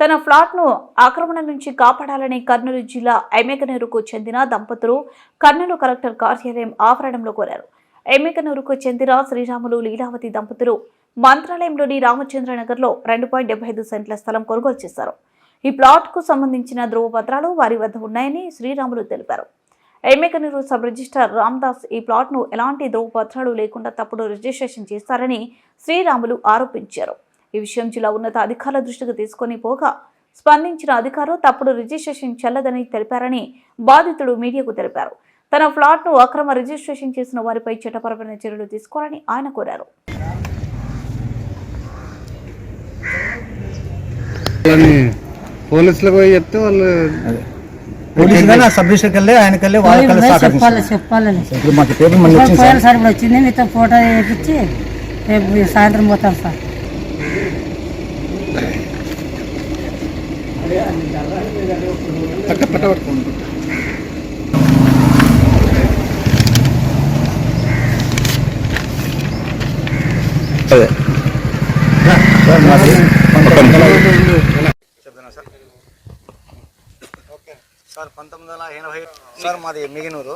తన ఫ్లాట్ను ఆక్రమణ నుంచి కాపాడాలని కర్నూలు జిల్లా ఎమ్మెకనూరుకు చెందిన దంపతులు కర్నూలు కలెక్టర్ కార్యాలయం ఆవరణంలో కోరారు. ఎమ్మెకనూరుకు చెందిన శ్రీరాములు లీలావతి దంపతులు మంత్రాలయంలోని రామచంద్రనగర్లో రెండు పాయింట్ డెబ్బై ఐదు సెంట్ల స్థలం కొనుగోలు చేశారు. ఈ ప్లాట్కు సంబంధించిన ధృవపత్రాలు వారి వద్ద ఉన్నాయని శ్రీరాములు తెలిపారు. ఎమ్మెకనూరు సబ్ రిజిస్టార్ రామ్దాస్ ఈ ప్లాట్ను ఎలాంటి ధృవపత్రాలు లేకుండా తప్పుడు రిజిస్ట్రేషన్ చేశారని శ్రీరాములు ఆరోపించారు. ఈ విషయం జిల్లా ఉన్నత అధికారుల దృష్టికి తీసుకొని పోగా స్పందించిన అధికారులు తప్పుడు రిజిస్ట్రేషన్ చెల్లదని తెలిపారని బాధితుడు మీడియాకు తెలిపారు. తన ఫ్లాట్ను అక్రమ రిజిస్ట్రేషన్ చేసిన వారిపై చట్టపరమైన చర్యలు తీసుకోవాలని ఆయన కోరారు. వాళ్ళని పోలీసులకు పోయి చెప్తే వాళ్ళు పోలీసు కానీ ఆ సబ్ డిస్ట్రిక్ట్ వెళ్ళి ఆయనకి వెళ్ళి వాళ్ళకి వెళ్ళి పోయి సహకరించారు. చెప్పాలి చెప్పాలని ఇప్పుడు మాకు పేపర్ మళ్ళీ వచ్చింది సార్. పోయినసారి కూడా వచ్చింది మీతో ఫోటో వేయించి రేపు సాయంత్రం పోతాం సార్. పట్ట పట్ట పట్టుకోండి అదే. సార్ మాది ఓకే సార్ పంతొమ్మిది వందల ఎనభై సార్ మాది మిగినూరు.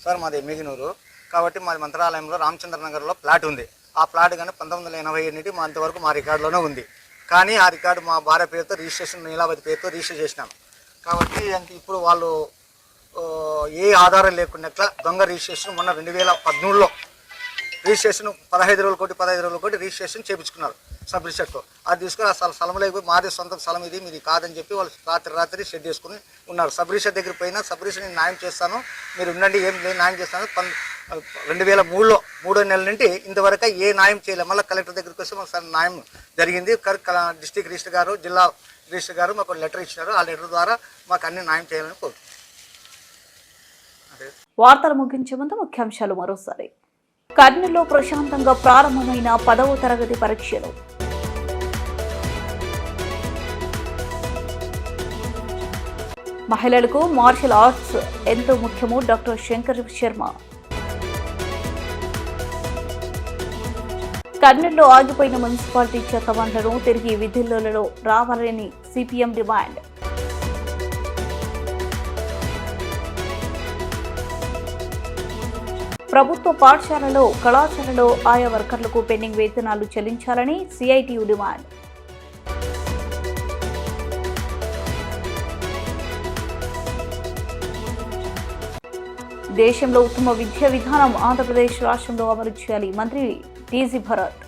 సార్ మాది మిగినూరు. కాబట్టి మాది మంత్రాలయంలో రామచంద్ర నగర్లో ప్లాట్ ఉంది. ఆ ప్లాట్ కానీ పంతొమ్మిది వందల ఎనభై ఎనిమిది మా అంతవరకు మా రికార్డులోనే ఉంది. కానీ ఆ రికార్డు మా భార్య పేరుతో రిజిస్ట్రేషన్ నీలావతి పేరుతో రిజిస్టర్ చేసినాం. కాబట్టి అంటే ఇప్పుడు వాళ్ళు ఏ ఆధారం లేకుండా దొంగ రిజిస్ట్రేషన్ మొన్న రెండు వేల పద్మూడులో రిజిస్ట్రేషన్ పదహైదు రోజులు కోటి పదహైదు రోజులు కోటి రిజిస్ట్రేషన్ చేయించుకున్నారు సబ్ రిజిస్టర్తో అది తీసుకుని ఆ స్థలం స్థలం లేకపోయి మాదే సొంత స్థలం ఇది మీది కాదని చెప్పి వాళ్ళు రాత్రి రాత్రి షెడ్ చేసుకుని ఉన్నారు. సబ్ రిజిస్టర్ దగ్గర పోయినా సబ్ రిజిస్టర్ నేను న్యాయం చేస్తాను మీరు ఉండండి ఏం నేను న్యాయం చేస్తాను రెండు వేల మూడులో మూడో నెల నుండి ఇంతవరకు ఏ న్యాయం చేయలేదు. మళ్ళీ కలెక్టర్ దగ్గరికి వస్తే మాకు న్యాయం జరిగింది. డిస్టిక్ రిజిస్టర్ గారు జిల్లా రిజిస్టర్ గారు మాకు లెటర్ ఇచ్చినారు. ఆ లెటర్ ద్వారా మాకు అన్ని న్యాయం చేయాలని కోరుతున్నాను వార్తలు ముగించే ముందు ముఖ్యాంశాలు మరోసారి. కర్నూలులో ప్రశాంతంగా ప్రారంభమైన పదవ తరగతి పరీక్షలు. మహిళలకు మార్షల్ ఆర్ట్స్ ఎంతో ముఖ్యమో డాక్టర్ శంకర్ శర్మ. కర్నూలులో ఆగిపోయిన మున్సిపాలిటీ చెత్త తిరిగి విధులలో రావాలని సిపిఎం డిమాండ్. ప్రభుత్వ పాఠశాలలో కళాశాలలో ఆయా వర్కర్లకు పెండింగ్ వేతనాలు చెల్లించాలని సిఐటియు డిమాండ్. దేశంలో ఉత్తమ విద్యా విధానం ఆంధ్రప్రదేశ్ రాష్ట్రంలో అమలు చేయాలి మంత్రి టీజీ భరత్.